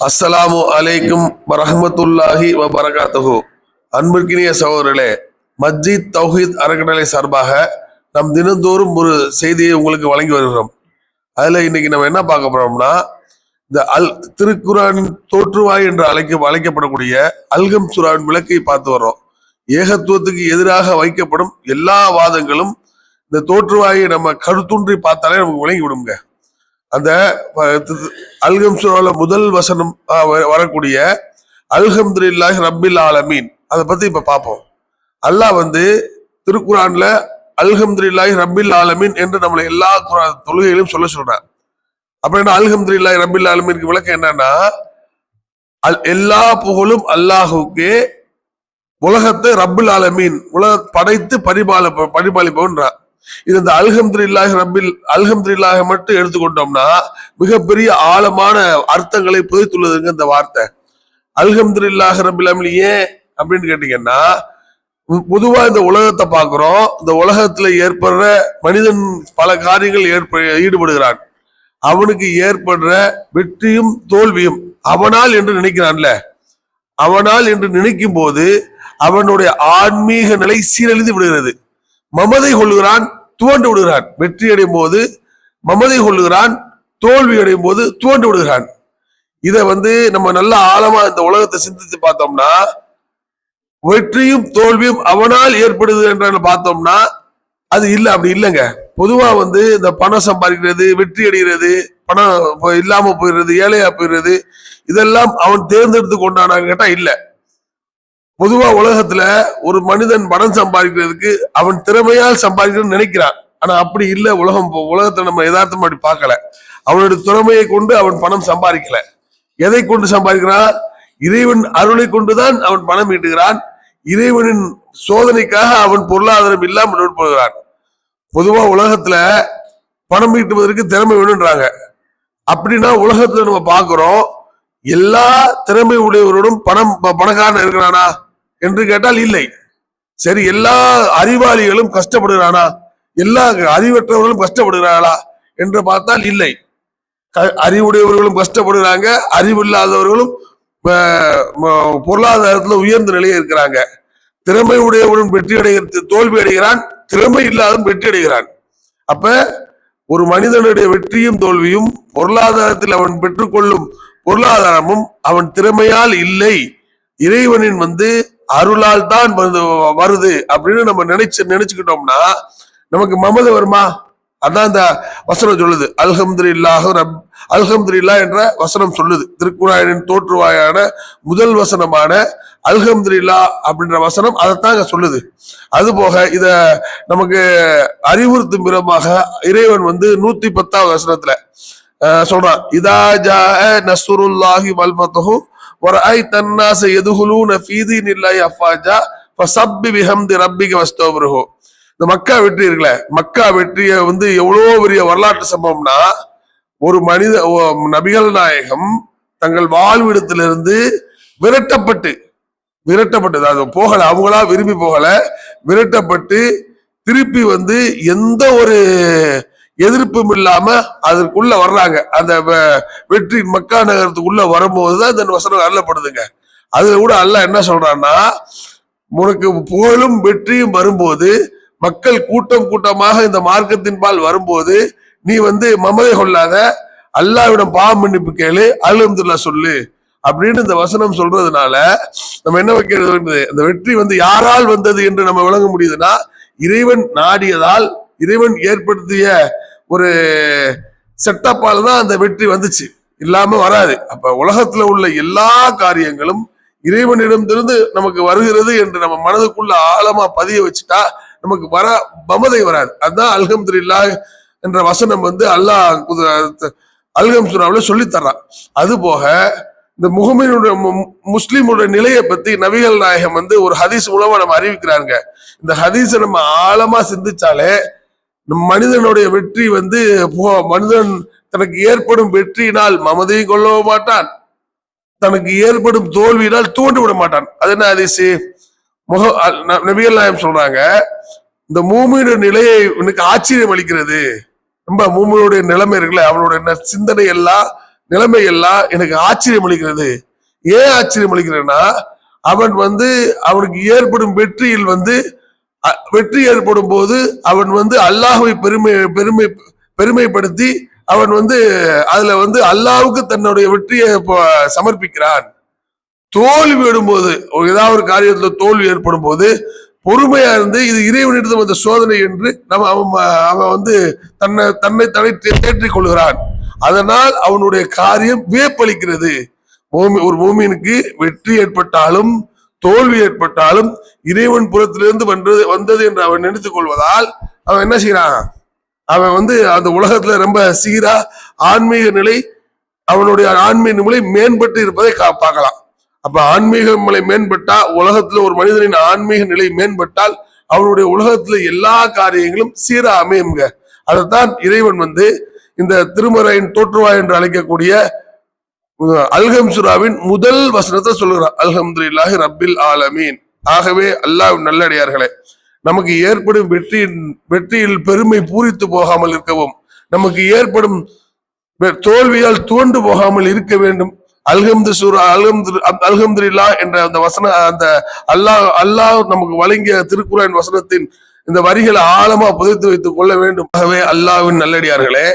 அஸ்ஸலாமு அலைக்கும் வரஹ்மத்துல்லாஹி வபரகாத்துஹு அன்பிற்கினிய சகோதரர்களே மஸ்ஜித் தௌஹீத் அறக்கட்டளை சார்பாக நம் தினந்தோறும் ஒரு செய்தியை உங்களுக்கு வழங்கி வருகிறோம். அதுல இன்னைக்கு நம்ம என்ன பார்க்க போறோம்னா இந்த அல் திருக்குரானின் தோற்றுவாய் என்று அழைக்க அழைக்கப்படக்கூடிய அல்கம் சுராவின் விளக்கை பார்த்து வர்றோம். ஏகத்துவத்துக்கு எதிராக வைக்கப்படும் எல்லா வாதங்களும் இந்த தோற்றுவாயை நம்ம கருத்துன்றி பார்த்தாலே நமக்கு விளங்கி விடுங்க அந்த அல்கம் சுரால முதல் வசனம் வ- வரக்கூடிய அல்ஹம்துலில்லாஹி ரப்பில் ஆலமீன். அதை பத்தி இப்ப பார்ப்போம். அல்லாஹ் வந்து திருக்குறான்ல அல்ஹம்துலில்லாஹி ரப்பில் ஆலமீன் என்று நம்மளை எல்லா குரா- தொழுகையிலும் சொல்ல சொல்றான் அப்படின்னா என்ன அல்ஹம்துலில்லாஹி ரப்பில் ஆலமீனுக்கு விளக்கம் என்னன்னா அல்- எல்லா புகழும் அல்லாஹுக்கு உலகத்தை ரப்பில் ஆலமீன் உலக படைத்து பரிபால பரிபாலிப்பவன்றான் இது இந்த அல்ஹம்துல்லாஹ் ரப்பில் அல்ஹம்துலில்லாஹி மட்டும் எடுத்துக்கொண்டோம்னா மிகப்பெரிய ஆழமான அர்த்தங்களை புதைத்துள்ளதுங்க இந்த வார்த்தை. அல்ஹம்துல்லாஹ் ரப்பில் ஆலமீன் ஏன் அப்படின்னு கேட்டீங்கன்னா பொதுவா இந்த உலகத்தை பார்க்கிறோம் இந்த உலகத்துல ஏற்படுற மனிதன் பல காரியங்கள் ஏற்ப ஈடுபடுகிறான். அவனுக்கு ஏற்படுற வெற்றியும் தோல்வியும் அவனால் என்று நினைக்கிறான்ல. அவனால் என்று நினைக்கும் போது அவனுடைய ஆன்மீக நிலை சீரழிந்து விடுகிறது. மமதை கொள்ளுகிறான் துவண்டு விடுகிறான். வெற்றி அடையும் போது மமதை கொள்ளுகிறான் தோல்வி அடையும் போது துவண்டு விடுகிறான். இதை வந்து நம்ம நல்ல ஆழமா இந்த உலகத்தை சிந்தித்து பார்த்தோம்னா வெற்றியும் தோல்வியும் அவனால் ஏற்படுது என்ற பார்த்தோம்னா அது இல்லை அப்படி இல்லைங்க. பொதுவா வந்து இந்த பணம் சம்பாதிக்கிறது வெற்றி அடைகிறது பணம் இல்லாம போயிடுறது ஏழையா போயிடுறது இதெல்லாம் அவன் தேர்ந்தெடுத்து கொண்டானான்னு கேட்டா இல்லை. பொதுவா உலகத்துல ஒரு மனிதன் பணம் சம்பாதிக்கிறதுக்கு அவன் திறமையால் சம்பாதிக்கணும்னு நினைக்கிறான். ஆனா அப்படி இல்ல உலகம் போ- உலகத்தை நம்ம யதார்த்தமா அப்படி பார்க்கல. அவனுடைய திறமையை கொண்டு அவன் பணம் சம்பாதிக்கல. எதை கொண்டு சம்பாதிக்கிறான்? இறைவன் அருளை கொண்டுதான் அவன் பணம் ஈட்டுகிறான். இறைவனின் சோதனைக்காக அவன் பொருளாதாரம் இல்லாமல் போகிறான் பொதுவா உலகத்துல பணம் ஈட்டுவதற்கு திறமை வேணுன்றாங்க அப்படின்னா உலகத்துல நம்ம பாக்குறோம் எல்லா திறமை உடையவரோடும் பணம் ப- பணக்காரன் இருக்கிறானா? என்று கேட்டால் இல்லை. சரி எல்லா அறிவாளிகளும் கஷ்டப்படுகிறானா? எல்லா அறிவற்றவர்களும் கஷ்டப்படுகிறார்களா? என்று பார்த்தால் இல்லை. க- அறிவுடையவர்களும் கஷ்டப்படுகிறாங்க அறிவில்லாதவர்களும் அஹ், பொருளாதாரத்துல உயர்ந்த நிலையில் இருக்கிறாங்க. திறமை உடையவனும் வெற்றி அடைகிறது தோல்வி அடைகிறான் திறமை இல்லாதவன் வெற்றி அடைகிறான். அப்ப ஒரு மனிதனுடைய வெற்றியும் தோல்வியும் பொருளாதாரத்தில் அவன் பெற்றுக்கொள்ளும் பொருளாதாரமும் அவன் திறமையால் இல்லை. இறைவனின் வந்து அருளால் தான் வருது அப்படின்னு நம்ம நினைச்சு நினைச்சுக்கிட்டோம்னா நமக்கு மமத வருமா? அதான் இந்த வசனம் சொல்லுது. அல்ஹம்துலில்லாஹ் ரப் அல்ஹம்துலில்லா என்ற வசனம் சொல்லுது. திருக்குறாயனின் தோற்றுவாயான முதல் வசனமான அல்ஹம்துலில்லா அப்படின்ற வசனம் அதைத்தான் சொல்லுது. அது போக இத நமக்கு அறிவுறுத்தும் விதமாக இறைவன் வந்து நூத்தி பத்தாவது வசனத்துல சொல்றான் இதா ஜா நஸ்ருல்லாஹி ورأيت الناس يدخلون في دين الله أفواجا فسبح بحمد ربك واستغفره இந்த மக்கா வெற்றி இருக்குல்ல மக்கா வெற்றியை வந்து எவ்வளவு பெரிய வரலாற்று சம்பவம்னா ஒரு மனித ஓ- நபிகள் நாயகம் தங்கள் வாழ்விடத்திலிருந்து விரட்டப்பட்டு விரட்டப்பட்டது அது போகல அவங்களா விரும்பி போகல விரட்டப்பட்டு திருப்பி வந்து எந்த ஒரு எதிர்ப்பும் இல்லாம அதற்குள்ள வர்றாங்க. அந்த வெற்றி மக்கா நகரத்துக்குள்ள வரும்போதுதான் இந்த வசனம் அருளப்படுதுங்க. அதுல கூட அல்லாஹ் என்ன சொல்றான்னா உனக்கு புகழும் வெற்றியும் வரும்போது மக்கள் கூட்டம் கூட்டமாக இந்த மார்க்கத்தின் பால் வரும்போது நீ வந்து மமதை கொள்ளாத அல்லாவிடம் பாவ மன்னிப்பு கேளு அலுமதுல்லா சொல்லு அப்படின்னு இந்த வசனம் சொல்றதுனால நம்ம என்ன வைக்கிறது அந்த இந்த வெற்றி வந்து யாரால் வந்தது என்று நம்ம விளங்க முடியுதுன்னா இறைவன் நாடியதால் இறைவன் ஏற்படுத்திய ஒரு செட்டப்பால் தான் அந்த வெற்றி வந்துச்சு. இல்லாம வராது. அப்ப உலகத்துல உள்ள எல்லா காரியங்களும் இறைவனிடமிருந்து நமக்கு வருகிறது என்று நம்ம மனதுக்குள்ள ஆழமா பதிய வச்சுட்டா நமக்கு வர பமதை வராது. அதுதான் அல்ஹம்துலில்லாஹ் என்ற வசனம் வந்து அல்லாஹ் குது- அல்கம் சுறாவில் சொல்லி தர்றான் அது போக இந்த முகமீனுடைய மு- நிலையை பத்தி நபிகள் நாயகம் வந்து ஒரு ஹதீஸ் மூலமா நம்ம அறிவிக்கிறாங்க இந்த ஹதீஸை நம்ம ஆழமா சிந்திச்சாலே மனிதனுடைய வெற்றி வந்து போ- மனிதன் தனக்கு ஏற்படும் வெற்றியினால் மமதையும் கொள்ளவும் மாட்டான். தனக்கு ஏற்படும் தோல்வியினால் தூண்டு விட மாட்டான். அது என்ன அதிசி முக நபிகள் நாயம் சொல்றாங்க இந்த மூமியோட நிலையை எனக்கு ஆச்சரியம் அளிக்கிறது. ரொம்ப மூமியோடைய நிலைமை இருக்குல்ல அவனுடைய ந- சிந்தனை எல்லாம் நிலைமை எல்லாம் எனக்கு ஆச்சரியம் அளிக்கிறது. ஏன் ஆச்சரியம் அளிக்கிறேன்னா அவன் வந்து அவனுக்கு ஏற்படும் வெற்றியில் வந்து வெற்றி ஏற்படும் போது அவன் வந்து அல்லாஹுவை பெருமை பெருமை பெருமைப்படுத்தி அவன் வந்து அதுல வந்து அல்லாவுக்கு தன்னுடைய வெற்றியை சமர்ப்பிக்கிறான். தோல்வி விடும்போது ஏதாவது ஒரு காரியத்துல தோல்வி ஏற்படும் போது பொறுமையா இருந்து இது இறைவனிடம் வந்த சோதனை என்று நம்ம அவன் அவன் வந்து தன்னை தன்னை தன்னை தேற்றிக் கொள்கிறான் அதனால் அவனுடைய காரியம் வியப்பளிக்கிறது. ஒரு பூமியினுக்கு வெற்றி ஏற்பட்டாலும் தோல்வி ஏற்பட்டாலும் இறைவன் புறத்திலிருந்து வந்தது வந்தது என்று அவன் நினைத்துக் கொள்வதால் அவன் என்ன செய்யறான் அவன் வந்து அந்த உலகத்துல ரொம்ப சீரா ஆன்மீக நிலை அவனுடைய ஆன்மீக நிலை மேம்பட்டு இருப்பதை கா- பார்க்கலாம். அப்ப ஆன்மீக நிலை மேம்பட்டா உலகத்துல ஒரு மனிதனின் ஆன்மீக நிலை மேம்பட்டால் அவனுடைய உலகத்துல எல்லா காரியங்களும் சீரா அமையுங்க அதைத்தான் இறைவன் வந்து இந்த திருமறையின் தோற்றுவாய் என்று அழைக்கக்கூடிய அல்ஹம் சுராவின் முதல் வசனத்தை சொல்லுகிறார் அல்ஹம்து இல்லாஹி ரப்பில் ஆலமீன். ஆகவே அல்லாஹ் நல்லடியார்களே நமக்கு ஏற்படும் வெற்றியின் வெற்றியில் பெருமை பூரித்து போகாமல் இருக்கவும் நமக்கு ஏற்படும் தோல்வியால் தூண்டு போகாமல் இருக்க வேண்டும். அல்ஹம்து சூரா அல்ஹம்து அல்ஹம்துலில்லா என்ற அந்த வசன அந்த அல்லாஹ் அல்லாஹ் நமக்கு வழங்கிய திருக்குறான் வசனத்தின் இந்த வரிகளை ஆழமா புதைத்து வைத்துக் கொள்ள வேண்டும். ஆகவே அல்லாஹ்வின் நல்லடியார்களே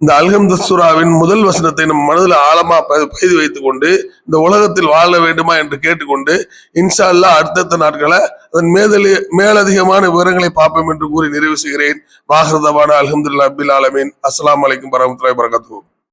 இந்த அல்கம் சூராவின் முதல் வசனத்தை நம் மனதில் ஆழமா ப- பெய்து வைத்துக் கொண்டு இந்த உலகத்தில் வாழ வேண்டுமா என்று கேட்டுக்கொண்டு இன்ஷா அல்லாஹ் அடுத்தடுத்த நாட்களை அதன் மேதலி மேலதிகமான விவரங்களை பார்ப்போம் என்று கூறி நிறைவு செய்கிறேன். வாஹர்தவான அல்ஹம்துல்லா அபில் ஆலமீன். அஸ்லாம் வலைக்கம் வரஹ்மத்துல்லாஹி வரகத்துவோம்